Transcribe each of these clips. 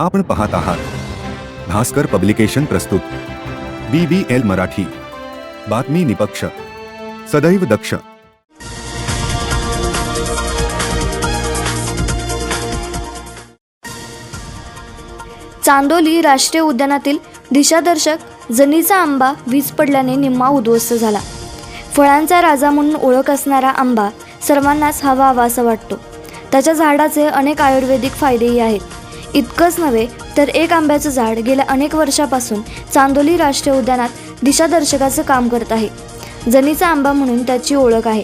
आपण पाहत आहात. भास्कर पब्लिकेशन प्रस्तुत. B B L Marathi. बातमी निपक्ष. सदैव दक्ष. चांदोली राष्ट्रीय उद्यानातील दिशादर्शक जनीचा आंबा वीज पडल्याने निम्मा उद्ध्वस्त झाला. फळांचा राजा म्हणून ओळख असणारा आंबा सर्वांनाच हवा हवा असं वाटतो. त्याच्या झाडाचे अनेक आयुर्वेदिक फायदेही आहेत. इतकंच नव्हे तर एक आंब्याचं झाड गेल्या अनेक वर्षापासून चांदोली राष्ट्रीय उद्यानात दिशादर्शकाचं काम करत आहे. जनीचा आंबा म्हणून त्याची ओळख आहे.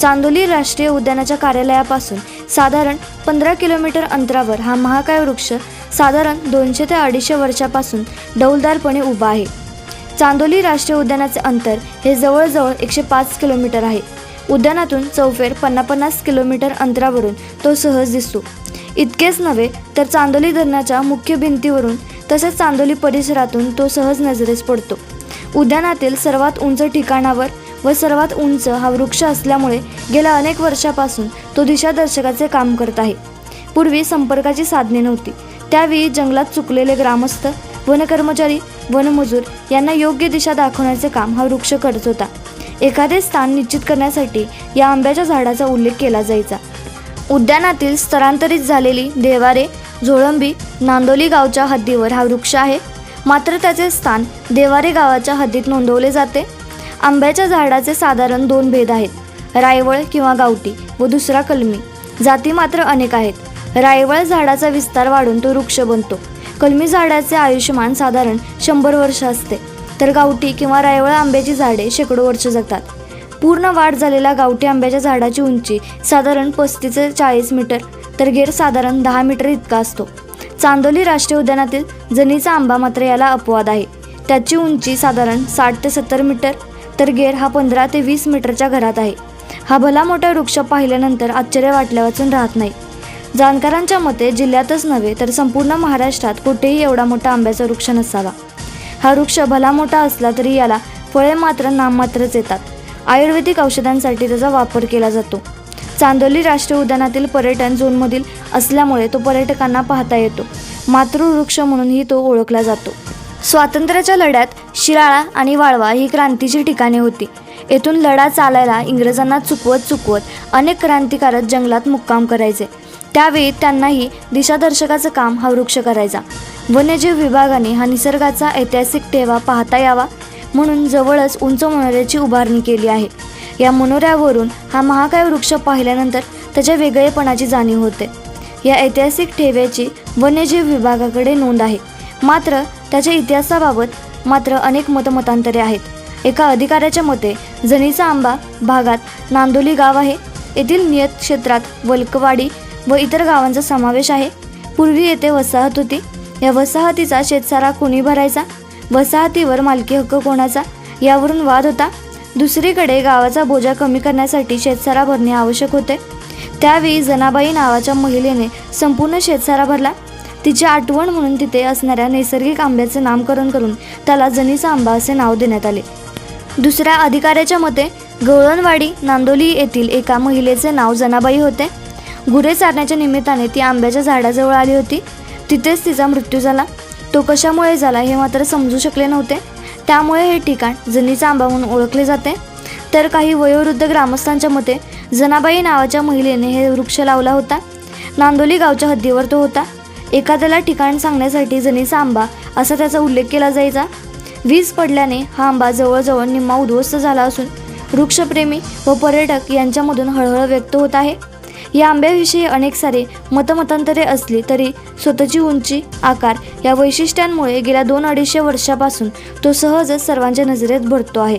चांदोली राष्ट्रीय उद्यानाच्या कार्यालयापासून साधारण पंधरा किलोमीटर अंतरावर हा महाकाय वृक्ष साधारण दोनशे ते अडीचशे वर्षापासून डौलदारपणे उभा आहे. चांदोली राष्ट्रीय उद्यानाचे अंतर हे जवळजवळ एकशे पाच किलोमीटर आहे. उद्यानातून चौफेर पन्नापन्नास किलोमीटर अंतरावरून तो सहज दिसतो. इतकेच नव्हे तर चांदोली धरणाच्या मुख्य भिंतीवरून तसेच चांदोली परिसरातून तो सहज नजरेस पडतो. उद्यानातील सर्वात उंच ठिकाणावर व सर्वात उंच हा वृक्ष असल्यामुळे गेल्या अनेक वर्षापासून तो दिशादर्शकाचे काम करत आहे. पूर्वी संपर्काची साधने नव्हती. त्यावेळी जंगलात चुकलेले ग्रामस्थ वनकर्मचारी वनमजूर यांना योग्य दिशा दाखवण्याचे काम हा वृक्ष करत होता. एखादे स्थान निश्चित करण्यासाठी या आंब्याच्या झाडाचा उल्लेख केला जायचा. उद्यानातील स्थलांतरित झालेली देवारे झोळंबी नांदोली गावच्या हद्दीवर हा वृक्ष आहे. मात्र त्याचे स्थान देवारे गावाच्या हद्दीत नोंदवले जाते. आंब्याच्या झाडाचे साधारण दोन भेद आहेत. रायवळ किंवा गावठी व दुसरा कलमी. जाती मात्र अनेक आहेत. रायवळ झाडाचा विस्तार वाढून तो वृक्ष बनतो. कलमी झाडाचे आयुष्यमान साधारण शंभर वर्ष असते. तर गावठी किंवा रायवळ आंब्याची झाडे शेकडो वर्ष जगतात. पूर्ण वाढ झालेल्या गावठी आंब्याच्या झाडाची उंची साधारण पस्तीस ते चाळीस मीटर तर गेर साधारण दहा मीटर इतका असतो. चांदोली राष्ट्रीय उद्यानातील जनीचा आंबा मात्र याला अपवाद आहे. त्याची उंची साधारण साठ ते सत्तर मीटर तर गेर हा पंधरा ते वीस मीटरच्या घरात आहे. हा भला मोठा वृक्ष पाहिल्यानंतर आश्चर्य वाटल्या वाचून राहत नाही. जाणकारांच्या मते जिल्ह्यातच नव्हे तर संपूर्ण महाराष्ट्रात कुठेही एवढा मोठा आंब्याचा वृक्ष नसावा. हा वृक्ष भला मोठा असला तरी याला फळे मात्र नाममात्रच येतात. आयुर्वेदिक औषधांसाठी त्याचा वापर केला जातो. चांदोली राष्ट्रीय उद्यानातील पर्यटन झोनमधील असल्यामुळे तो पर्यटकांना पाहता येतो. मातृवृक्ष म्हणूनही तो ओळखला जातो. स्वातंत्र्याच्या लढ्यात शिराळा आणि वाळवा ही क्रांतीची ठिकाणे होती. येथून लढा चालायला इंग्रजांना चुकवत चुकवत अनेक क्रांतिकारक जंगलात मुक्काम करायचे. त्यावेळी त्यांनाही दिशादर्शकाचं काम हा वृक्ष करायचा. वन्यजीव विभागाने हा निसर्गाचा ऐतिहासिक ठेवा पाहता यावा म्हणून जवळच उंच मनोऱ्याची उभारणी केली आहे. या मनोऱ्यावरून हा महाकाय वृक्ष पाहिल्यानंतर त्याच्या वेगळेपणाची जाणीव होते. या ऐतिहासिक ठेव्याची वन्यजीव विभागाकडे नोंद आहे. मात्र त्याच्या इतिहासाबाबत मात्र अनेक मतमतांतरे आहेत. एका अधिकाऱ्याच्या मते जनीचा आंबा भागात नांदोली गाव आहे. येथील नियत क्षेत्रात वल्कवाडी व इतर गावांचा समावेश आहे. पूर्वी येथे वसाहत होती. या वसाहतीचा शेतसारा कोणी भरायचा? वसाहतीवर मालकी हक्क कोणाचा? यावरून वाद होता. दुसरीकडे गावाचा बोजा कमी करण्यासाठी शेतसारा भरणे आवश्यक होते. त्यावेळी जनाबाई नावाच्या महिलेने संपूर्ण शेतसारा भरला. तिची आठवण म्हणून तिथे असणाऱ्या नैसर्गिक आंब्याचे नामकरण करून त्याला जनीचा आंबा असे नाव देण्यात आले. दुसऱ्या अधिकाऱ्याच्या मते गवळणवाडी नांदोली येथील एका महिलेचे नाव जनाबाई होते. गुरे चारण्याच्या निमित्ताने ती आंब्याच्या झाडाजवळ आली होती. तिथेच तिचा मृत्यू झाला. तो कशामुळे झाला हे मात्र समजू शकले नव्हते. त्यामुळे हे ठिकाण जनीचा आंबा म्हणून ओळखले जाते. तर काही वयोवृद्ध ग्रामस्थांच्या मते जनाबाई नावाच्या महिलेने हे वृक्ष लावला होता. नांदोली गावच्या हद्दीवर तो होता. एखाद्याला ठिकाण सांगण्यासाठी जनीचा आंबा असा त्याचा उल्लेख केला जायचा. वीज पडल्याने हा आंबा जवळजवळ निम्मा उद्ध्वस्त झाला असून वृक्षप्रेमी व पर्यटक यांच्यामधून हळहळ व्यक्त होत आहे. या आंब्याविषयी अनेक सारे मतमतांतरे असली तरी स्वतःची उंची आकार या वैशिष्ट्यांमुळे गेल्या दोन अडीचशे वर्षापासून तो सहजच सर्वांच्या नजरेत भरतो आहे.